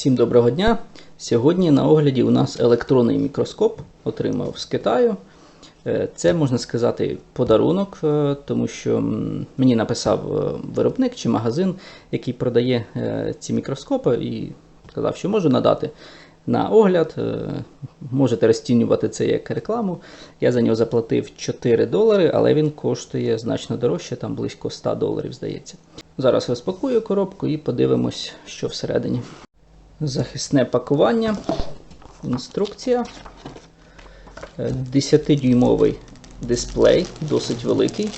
Всім доброго дня! Сьогодні на огляді у нас електронний мікроскоп отримав з Китаю. Е, Це можна сказати подарунок, е, тому що мені написав е, виробник чи магазин, який продає ці мікроскопи, і сказав, що можу надати на огляд. Можете розцінювати це як рекламу. Я за нього заплатив 4 долари, але він коштує значно дорожче, там близько 100 доларів, здається. Зараз розпакую коробку і подивимось, що всередині. Захисне пакування, інструкція. Е, 10-дюймовий дисплей, досить великий.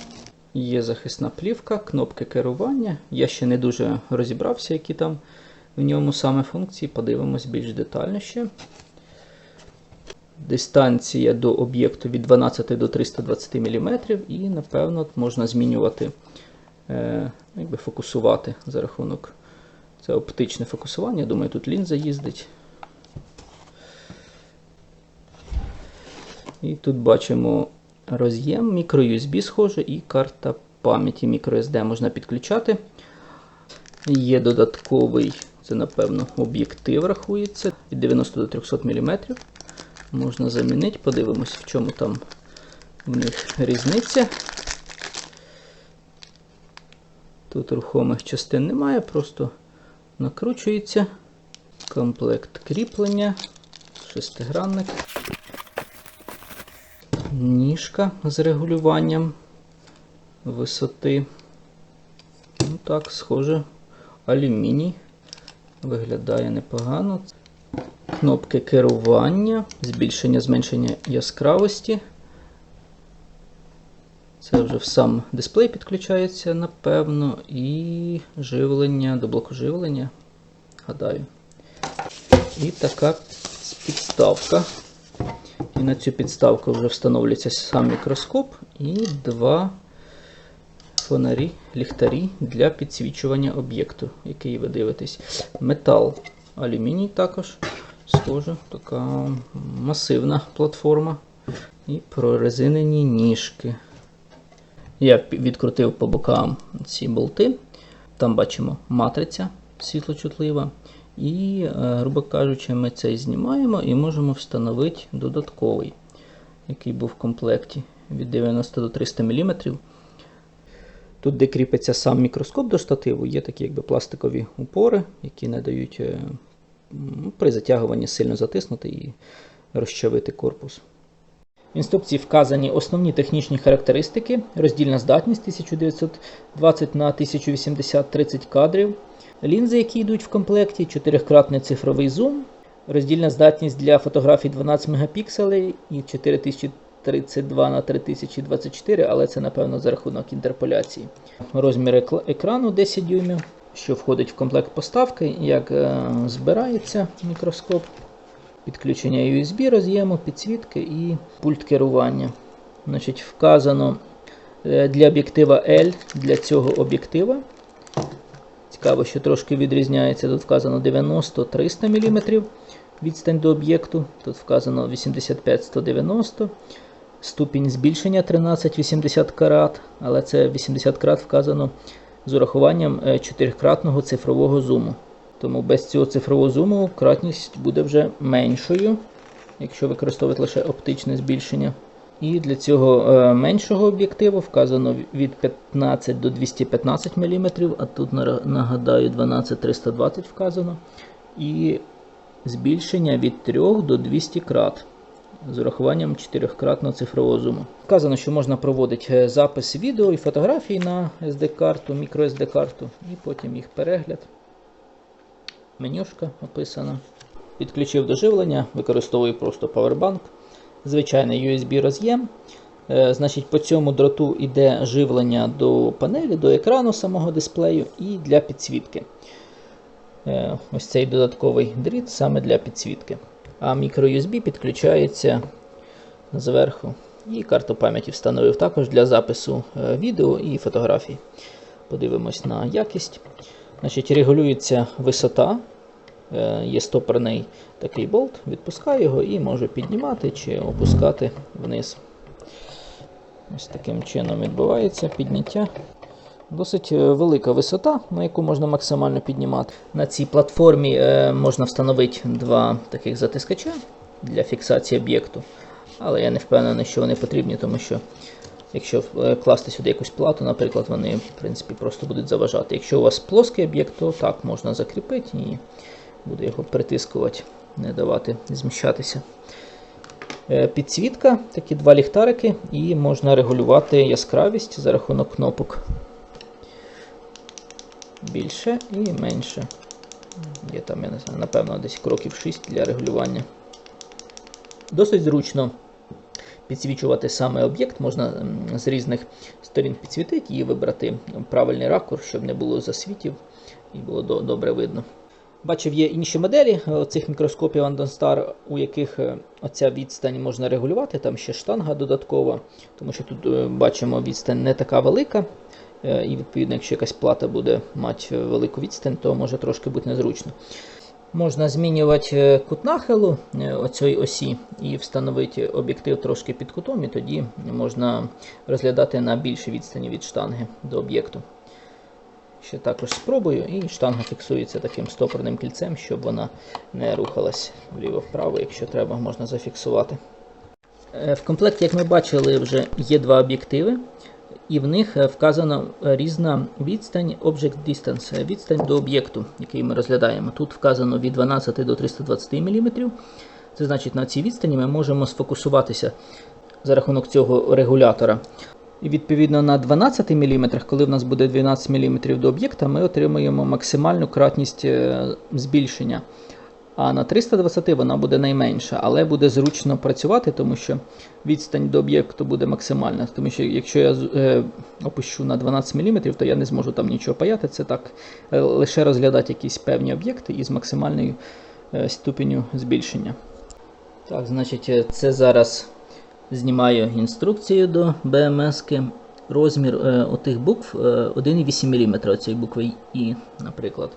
Є захисна плівка, кнопки керування. Я ще не дуже розібрався, які там в ньому саме функції. Подивимось більш детально ще. Дистанція до об'єкту від 12 до 320 мм, і, напевно, можна змінювати, е, якби фокусувати за рахунок. Це оптичне фокусування. Думаю, тут лінза їздить. І тут бачимо роз'єм, microUSB схоже, і карта пам'яті microSD можна підключати. Є додатковий, це, напевно, об'єктив рахується від 90 до 300 мм. Можна замінити, подивимось, в чому там в них різниця. Тут рухомих частин немає, просто накручується. Комплект кріплення, шестигранник, ніжка з регулюванням висоти. Ну так, схоже, алюміній. Виглядає непогано. Кнопки керування, збільшення, зменшення яскравості. Це вже в сам дисплей підключається, напевно, і живлення до блоку живлення. Гадаю. І така підставка. І на цю підставку вже встановлюється сам мікроскоп і два фонарі, ліхтарі для підсвічування об'єкту, який ви дивитесь. Метал, алюміній також. Схоже, така масивна платформа. І прорезинені ніжки. Я відкрутив по бокам ці болти. Там бачимо матриця світлочутлива. І, е, грубо кажучи, ми цей знімаємо і можемо встановити додатковий, який був в комплекті від 90 до 300 мм. Тут, де кріпиться сам мікроскоп до штативу, є такі якби пластикові упори, які не дають е, при затягуванні сильно затиснути і розчавити корпус. В інструкції вказані основні технічні характеристики, роздільна здатність 1920 на 1080 30 кадрів, лінзи, які йдуть в комплекті, 4-кратний цифровий зум, роздільна здатність для фотографій 12 мегапікселей і 4032 на 3024, але це напевно за рахунок інтерполяції. Розмір екрану 10 дюймів, що входить в комплект поставки, як е, збирається мікроскоп підключення USB роз'єму, підсвітки і пульт керування. Значить, Вказано е, для об'єктива L для цього об'єктива. Цікаво, що трошки відрізняється. Тут вказано 90-300 мм відстань до об'єкту. Тут вказано 85-190 Ступінь збільшення 1380 карат, але це 80 карат вказано з урахуванням 4-кратного цифрового зуму. Тому без цього цифрового зуму кратність буде вже меншою, якщо використовувати лише оптичне збільшення. І для цього е, меншого об'єктиву вказано від 15 до 215 мм, а тут нагадаю 12-320 вказано. І збільшення від 3 до 200 крат з урахуванням 4-кратного цифрового зуму. Вказано, що можна проводити е, запис відео і фотографій на SD-карту, microSD-карту, і потім їх перегляд. Менюшка описана. Підключив до живлення, використовую просто Powerbank. Звичайний USB роз'єм. Е, Значить, по цьому дроту йде живлення до панелі, до екрану самого дисплею і для підсвітки. Е, Ось цей додатковий дріт саме для підсвітки. А microUSB підключається зверху. І карту пам'яті встановив також для запису е, відео і фотографій. Подивимось на якість. Значить, Регулюється висота. Е, Є стопорний такий болт, відпускаю його і можу піднімати чи опускати вниз. Ось таким чином відбувається підняття Досить е, велика висота, на яку можна максимально піднімати. На цій платформі е, можна встановити два таких затискача для фіксації об'єкту. Але я не впевнений, що вони потрібні, тому що якщо е, класти сюди якусь плату, наприклад, вони в принципі просто будуть заважати. Якщо у вас плоский об'єкт, то так можна закріпити і буде його притискувати, не давати зміщатися. Е, Підсвітка, такі два ліхтарики, і можна регулювати яскравість за рахунок кнопок. Більше і менше. Є там, я не знаю, напевно, десь кроків 6 для регулювання. Досить зручно підсвічувати саме об'єкт, можна з різних сторін підсвітити і вибрати правильний ракурс, щоб не було засвітів і було добре видно. Бачив, є інші моделі е, цих мікроскопів Star, у яких е, оця відстань можна регулювати, там ще штанга додаткова, тому що тут е, бачимо відстань не така велика. І відповідно, якщо якась плата буде мати велику відстань, то може трошки бути незручно. Можна змінювати е, кут нахилу е, оцієї осі і встановити об'єктив трошки під кутом, і тоді можна розглядати на більшій відстані від штанги до об'єкту. Ще також спробую, і штанга фіксується таким стопорним кільцем, щоб вона не рухалась вліво-вправо, якщо треба, можна зафіксувати. Е, В комплекті, як ми бачили, вже є два об'єктиви, і в них е, вказано е, різна відстань Object Distance, е, відстань до об'єкту, який ми розглядаємо. Тут вказано від 12 до 320 мм. Це значить, на цій відстані ми можемо сфокусуватися за рахунок цього регулятора. І відповідно на 12 мм, коли в нас буде 12 мм до об'єкта, ми отримуємо максимальну кратність збільшення. А на 320 вона буде найменша, але буде зручно працювати, тому що відстань до об'єкту буде максимальна. Тому що якщо я е, опущу на 12 мм, то я не зможу там нічого паяти. Це так е, лише розглядати якісь певні об'єкти із максимальною е, ступеню збільшення. Так, значить, це зараз знімаю інструкцію до BMS. -ки. Розмір отих букв е, 1,8 мм цієї букви І, наприклад.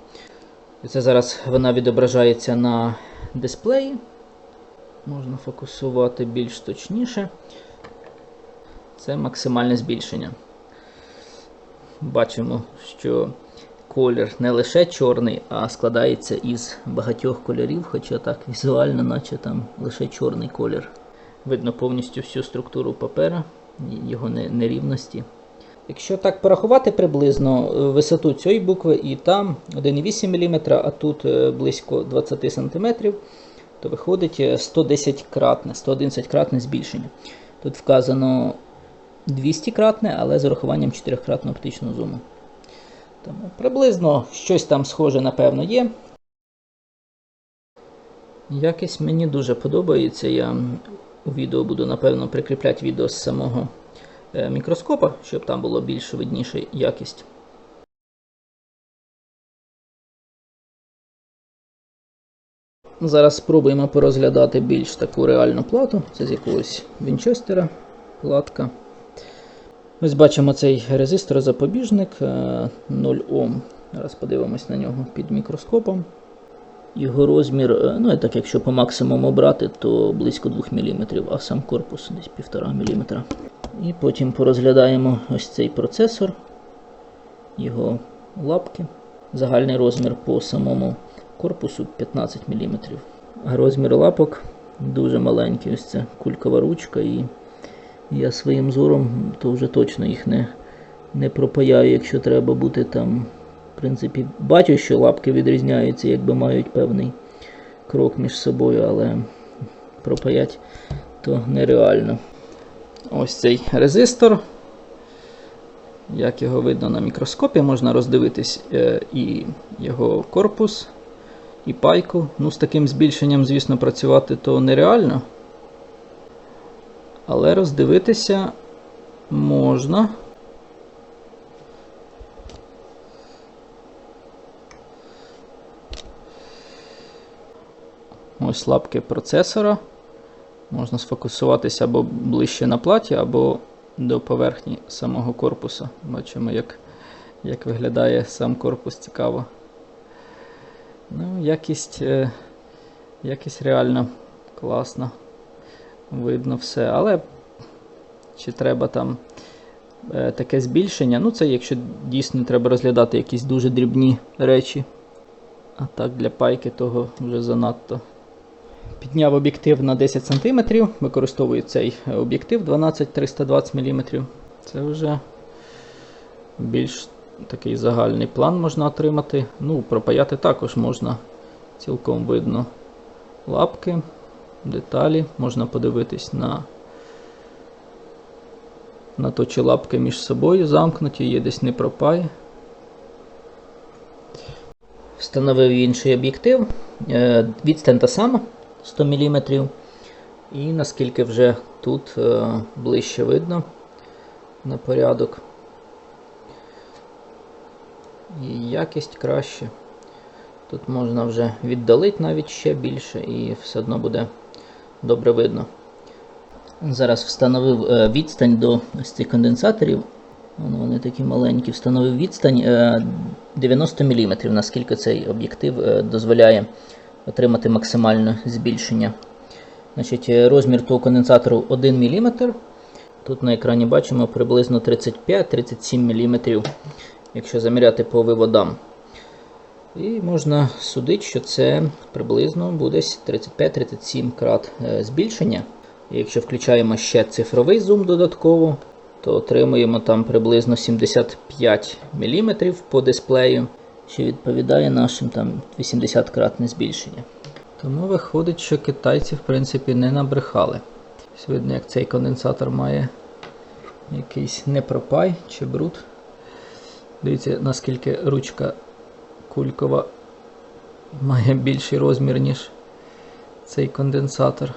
Це зараз вона відображається на дисплеї. Можна фокусувати більш точніше. Це максимальне збільшення. Бачимо, що колір не лише чорний, а складається із багатьох кольорів, хоча так візуально, наче там лише чорний колір. Видно повністю всю структуру папера, його не- нерівності. Якщо так порахувати приблизно е, висоту цієї букви і там 1,8 мм, а тут е, близько 20 см, то виходить е, 110 кратне, 111 кратне збільшення. Тут вказано 200 кратне, але з урахуванням 4-кратного оптичного зуму. Тому приблизно щось там схоже, напевно, є. Якість мені дуже подобається. Я у відео буду, напевно, прикріпляти відео з самого е, мікроскопа, щоб там було більш видніша якість. Зараз спробуємо порозглядати більш таку реальну плату. Це з якогось Вінчестера платка. Ось бачимо цей резистор запобіжник е, 0 Ом. Зараз подивимось на нього під мікроскопом. Його розмір, е, ну і так якщо по максимуму брати, то близько 2 мм, а сам корпус десь 1,5 мм. І потім порозглядаємо ось цей процесор, його лапки. Загальний розмір по самому корпусу 15 мм. А розмір лапок дуже маленький. Ось це кулькова ручка, і я своїм зором то вже точно їх не, не пропаяю, якщо треба бути там. В принципі, бачу, що лапки відрізняються, якби мають певний крок між собою, але пропаять то нереально. Ось цей резистор. Як його видно на мікроскопі, можна роздивитись е, і його корпус, і пайку. Ну, з таким збільшенням, звісно, працювати то нереально. Але роздивитися можна. Ось лапки процесора. Можна сфокусуватися або ближче на платі, або до поверхні самого корпуса. Бачимо, як, як виглядає сам корпус цікаво. Ну, якість, е, якість реально класна. Видно все. Але чи треба там е, таке збільшення. Ну, це якщо дійсно треба розглядати якісь дуже дрібні речі. А так для пайки того вже занадто. Підняв об'єктив на 10 см, використовую цей е, об'єктив 12-320 мм. Це вже більш такий загальний план можна отримати. Ну, пропаяти також можна цілком видно лапки, деталі, можна подивитись на, на то, чи лапки між собою замкнуті, є десь не пропай. Встановив інший об'єктив. Е, Відстань та сама 100 мм. І наскільки вже тут е, ближче видно на порядок. І якість краще. Тут можна вже віддалити навіть ще більше і все одно буде добре видно. Зараз встановив е, відстань до цих конденсаторів. Вони такі маленькі. Встановив відстань е, 90 мм, наскільки цей об'єктив е, дозволяє отримати максимальне збільшення. Значить, е, Розмір того конденсатору 1 мм. Тут на екрані бачимо приблизно 35-37 мм, якщо заміряти по виводам. І можна судити, що це приблизно буде 35-37 крат е, збільшення. І якщо включаємо ще цифровий зум додатково, то отримуємо там приблизно 75 мм по дисплею, що відповідає нашим там 80 кратне збільшення. Тому виходить, що китайці в принципі не набрехали. Видно, як цей конденсатор має якийсь непропай чи бруд. Дивіться, наскільки ручка кулькова має більший розмір, ніж цей конденсатор.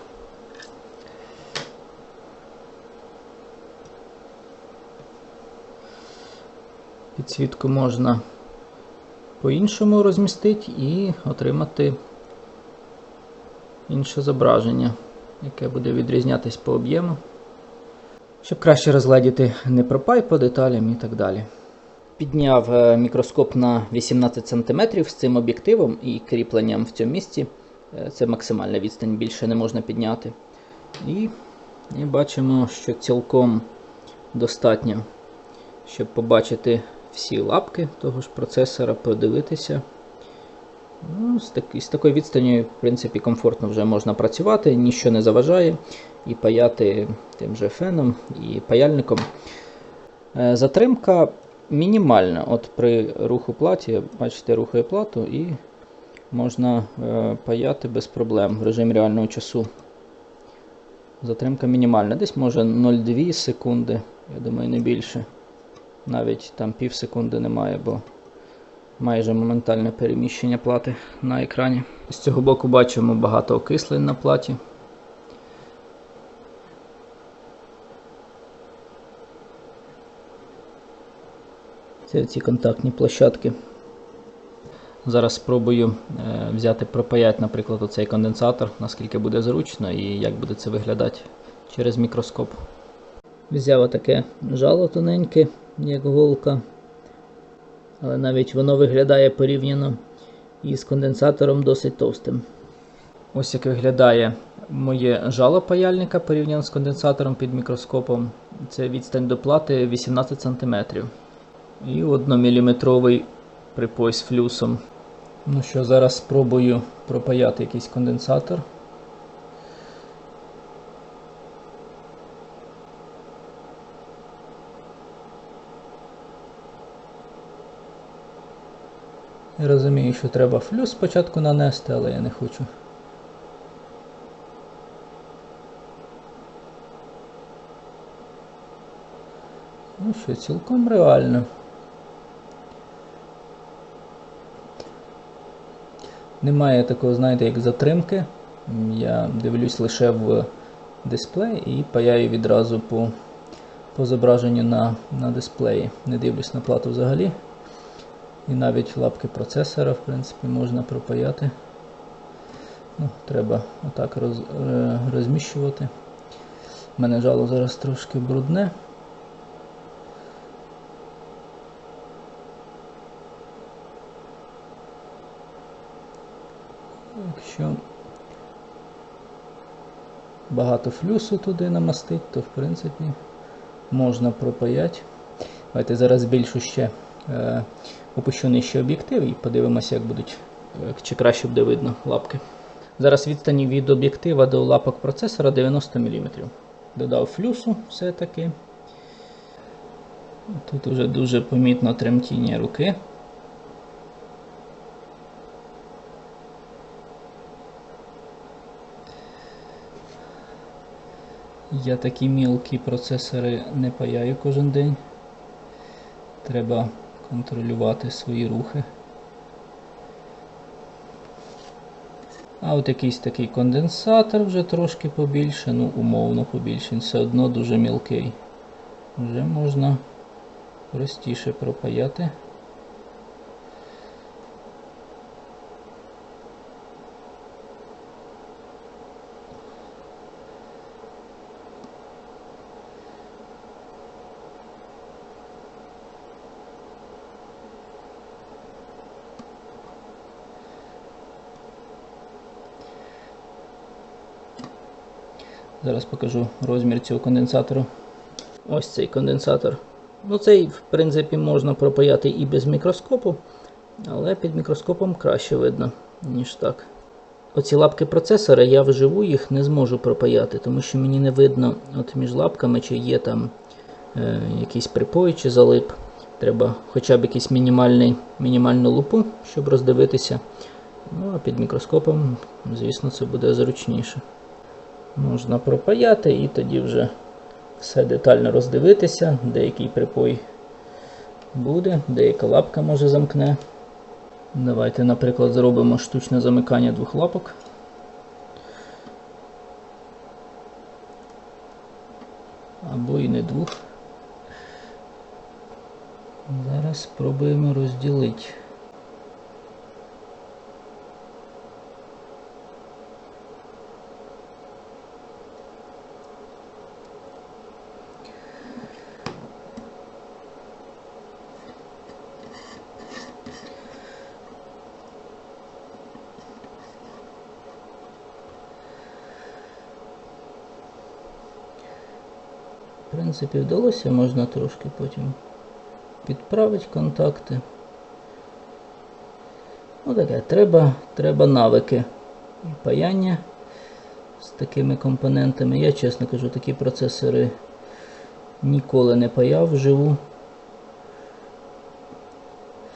Підсвітку можна по-іншому розмістити і отримати інше зображення, яке буде відрізнятись по об'єму, щоб краще розгледіти непропай по деталям і так далі. Підняв е, мікроскоп на 18 см з цим об'єктивом і кріпленням в цьому місці. Е, Це максимальна відстань, більше не можна підняти. І, і бачимо, що цілком достатньо, щоб побачити всі лапки того ж процесора, подивитися. Ну, з, так, з такою відстані, в принципі, комфортно вже можна працювати, нічого не заважає, і паяти тим же феном, і паяльником. Е, Затримка мінімальна. От При руху платі, бачите, рухає плату і можна е, паяти без проблем в режимі реального часу. Затримка мінімальна. Десь може 0,2 секунди, я думаю, не більше. Навіть там пів секунди немає, бо майже моментальне переміщення плати на екрані. З цього боку бачимо багато окислень на платі. Це ці контактні площадки. Зараз спробую е, взяти, пропаяти, наприклад, оцей конденсатор, наскільки буде зручно і як буде це виглядати через мікроскоп. Взяв таке жало тоненьке, як голка, але навіть воно виглядає порівняно із конденсатором досить товстим. Ось як виглядає моє жало паяльника порівняно з конденсатором під мікроскопом. Це відстань до плати 18 см. І 1-мм припой з флюсом. Ну що, зараз спробую пропаяти якийсь конденсатор. Я розумію, що треба флюс спочатку нанести, але я не хочу. Ну що, цілком реально. Немає такого, знаєте, як затримки. Я дивлюсь лише в дисплей і паяю відразу по, по зображенню на, на дисплеї. Не дивлюсь на плату взагалі. І навіть лапки процесора, в принципі, можна пропаяти. Ну, Треба отак роз, е, розміщувати. У мене жало зараз трошки брудне. Якщо багато флюсу туди намастить, то в принципі можна пропаяти. Давайте зараз збільшу ще опущу нижче об'єктив і подивимося, як будуть, е, чи краще буде видно лапки. Зараз відстані від об'єктива до лапок процесора 90 мм. Додав флюсу все-таки. Тут вже дуже помітно тремтіння руки. Я такі мілкі процесори не паяю кожен день. Треба контролювати свої рухи. А от якийсь такий конденсатор вже трошки побільше, ну умовно побільше, він все одно дуже мілкий. Вже можна простіше пропаяти. Зараз покажу розмір цього конденсатору. Ось цей конденсатор. Ну, цей, в принципі, можна пропаяти і без мікроскопу, але під мікроскопом краще видно, ніж так. Оці лапки процесора, я вживу їх не зможу пропаяти, тому що мені не видно от між лапками, чи є там е, якийсь припой чи залип. Треба хоча б якийсь мінімальний, мінімальну лупу, щоб роздивитися. Ну, а під мікроскопом, звісно, це буде зручніше. Можна пропаяти і тоді вже все детально роздивитися, деякий припой буде, деяка лапка може замкне. Давайте, наприклад, зробимо штучне замикання двох лапок. Або і не двох. Зараз спробуємо розділити. Принципі, вдалося, можна трошки потім підправити контакти. Ну таке, треба, треба навики і паяння з такими компонентами. Я, чесно кажу, такі процесори ніколи не паяв вживу.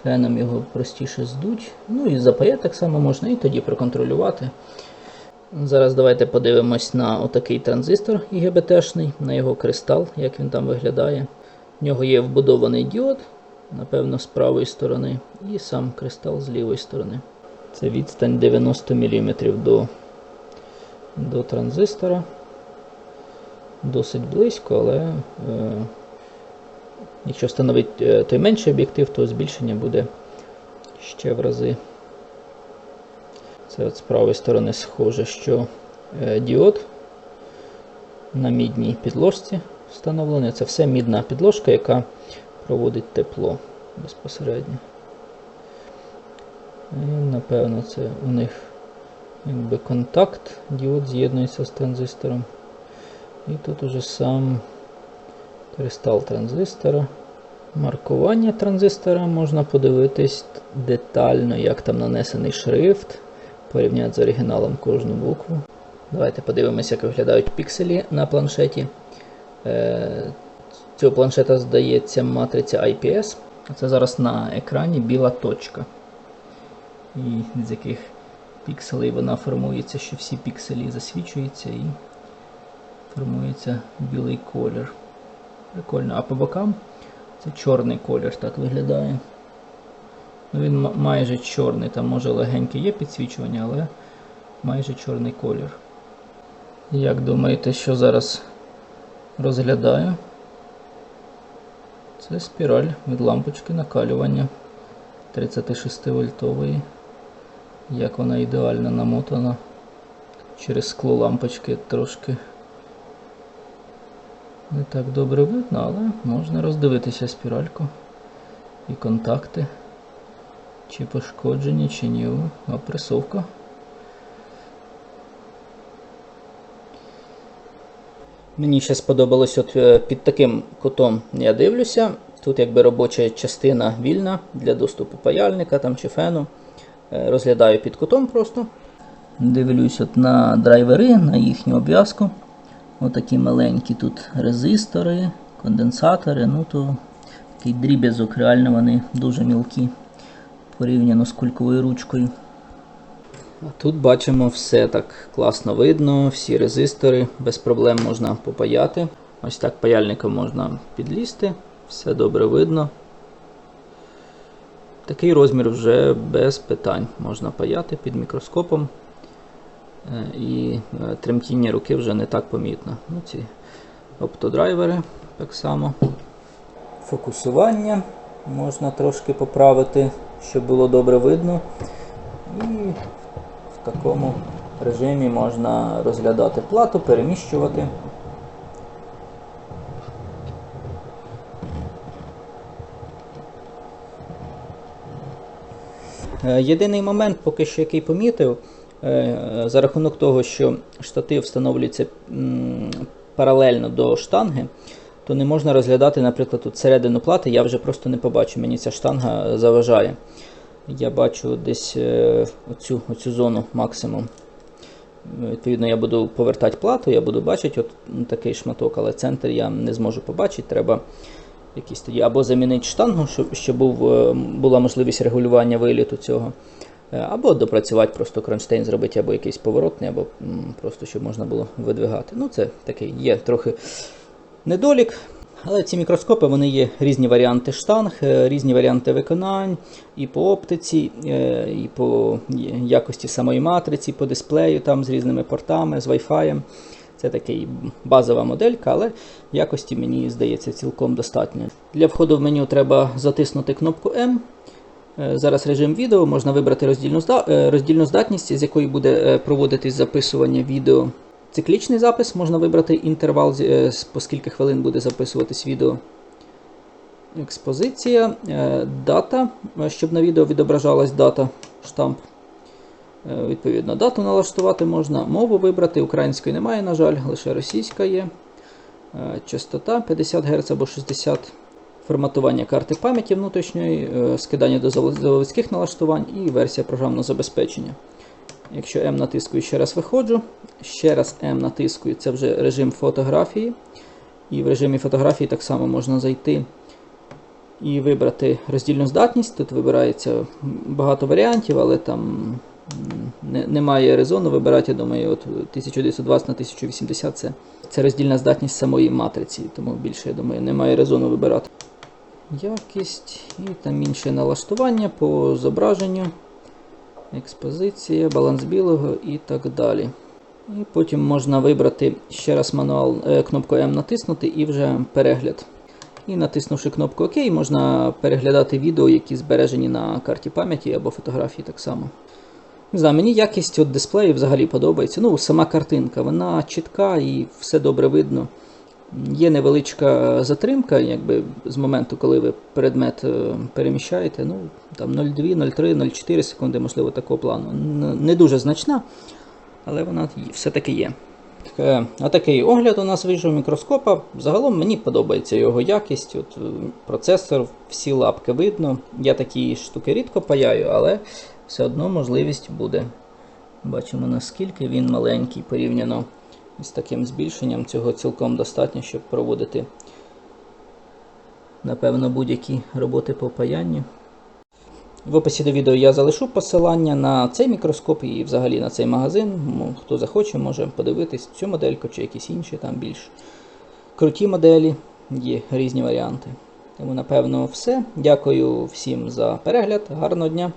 Феном його простіше здуть. Ну і запаяти так само можна, і тоді проконтролювати. Зараз давайте подивимось на отакий транзистор IGBT-шний, на його кристал, як він там виглядає. В нього є вбудований діод, напевно, з правої сторони, і сам кристал з лівої сторони. Це відстань 90 мм до, до транзистора. Досить близько, але е, якщо встановити той менший об'єктив, то збільшення буде ще в рази. Це от з правої сторони схоже, що е, діод на мідній підложці встановлений. Це все мідна підложка, яка проводить тепло безпосередньо. І, напевно, це у них якби контакт, діод з'єднується з транзистором. І тут уже сам кристал транзистора. Маркування транзистора можна подивитись детально, як там нанесений шрифт порівняти з оригіналом кожну букву. Давайте подивимося, як виглядають пікселі на планшеті. Е, Цього планшета здається матриця IPS. Це зараз на екрані біла точка. І з яких пікселей вона формується, що всі пікселі засвічуються і формується білий колір. Прикольно. А по бокам це чорний колір так виглядає. Ну, Він майже чорний, там може легеньке є підсвічування, але майже чорний колір. Як думаєте, що зараз розглядаю? Це спіраль від лампочки накалювання 36 вольтової. Як вона ідеально намотана через скло лампочки трошки не так добре видно, але можна роздивитися спіральку і контакти. Чи пошкоджені, чи ні. Опресовка. Мені ще сподобалось от е, під таким кутом я дивлюся, Тут якби робоча частина вільна для доступу паяльника там, чи фену. Е, Розглядаю під кутом просто. Дивлюсь от на драйвери, на їхню обв'язку. Отакі маленькі тут резистори, конденсатори. Ну то такий дріб'язок, реально вони дуже мілкі порівняно з кульковою ручкою. Тут бачимо все так класно видно, всі резистори, без проблем можна попаяти. Ось так паяльником можна підлізти, все добре видно. Такий розмір вже без питань можна паяти під мікроскопом. Е, І е, тремтіння руки вже не так помітно. Ну, ці оптодрайвери так само. Фокусування можна трошки поправити, щоб було добре видно. І в такому режимі можна розглядати плату, переміщувати. Е, Єдиний момент, поки що який помітив, е, за рахунок того, що штатив встановлюється паралельно до штанги, то не можна розглядати, наприклад, середину плати, я вже просто не побачу, мені ця штанга заважає. Я бачу десь е, оцю, оцю зону максимум. Відповідно, я буду повертати плату, я буду бачити от такий шматок, але центр я не зможу побачити. Треба якийсь тоді або замінити штангу, щоб, щоб був, е, була можливість регулювання виліту цього. Е, Або допрацювати просто кронштейн зробити, або якийсь поворотний, або просто щоб можна було видвигати. Ну, це такий є трохи недолік. Але ці мікроскопи вони є різні варіанти штанг, е, різні варіанти виконань і по оптиці, е, і по якості самої матриці, по дисплею там з різними портами, з Wi-Fi. Це такий базова моделька, але якості мені здається цілком достатньо. Для входу в меню треба затиснути кнопку M. Е, Зараз режим відео, можна вибрати роздільну, зда- роздільну здатність, з якої буде проводитись записування відео. Циклічний запис можна вибрати інтервал, е, по скільки хвилин буде записуватись відео. Експозиція, е, дата, е, щоб на відео відображалась дата, штамп. Відповідно, дату налаштувати можна. Мову вибрати. Української немає, на жаль, лише російська є. Частота 50 Гц або 60 форматування карти пам'яті внутрішньої, скидання до заводських налаштувань і версія програмного забезпечення. Якщо М натискую, ще раз виходжу. Ще раз М натискую, це вже режим фотографії. І в режимі фотографії так само можна зайти і вибрати роздільну здатність. Тут вибирається багато варіантів, але там не, немає резону вибирати. Я думаю, от 1920 на 1080 це, це роздільна здатність самої матриці, тому більше, я думаю, немає резону вибирати. Якість і там інші налаштування по зображенню, експозиція, баланс білого і так далі. І потім можна вибрати ще раз мануал, е, кнопку М натиснути і вже перегляд. І натиснувши кнопку ОК, можна переглядати відео, які збережені на карті пам'яті або фотографії так само. Не знаю, мені якість от дисплею взагалі подобається. Ну, сама картинка, вона чітка і все добре видно. Є невеличка затримка, якби з моменту, коли ви предмет е, переміщаєте. Ну, там 0,2, 0,3, 0,4 секунди, можливо, такого плану. Не дуже значна, але вона все-таки є. Таке- Отакий огляд у нас вийшов мікроскопа. Загалом мені подобається його якість. От, е, процесор, всі лапки видно. Я такі штуки рідко паяю, але все одно можливість буде. Бачимо наскільки він маленький порівняно з таким збільшенням. Цього цілком достатньо, щоб проводити, напевно, будь-які роботи по паянню. В описі до відео я залишу посилання на цей мікроскоп і взагалі на цей магазин. Хто захоче, може подивитись цю модельку чи якісь інші, там більш круті моделі, є різні варіанти. Тому, напевно, все. Дякую всім за перегляд. Гарного дня!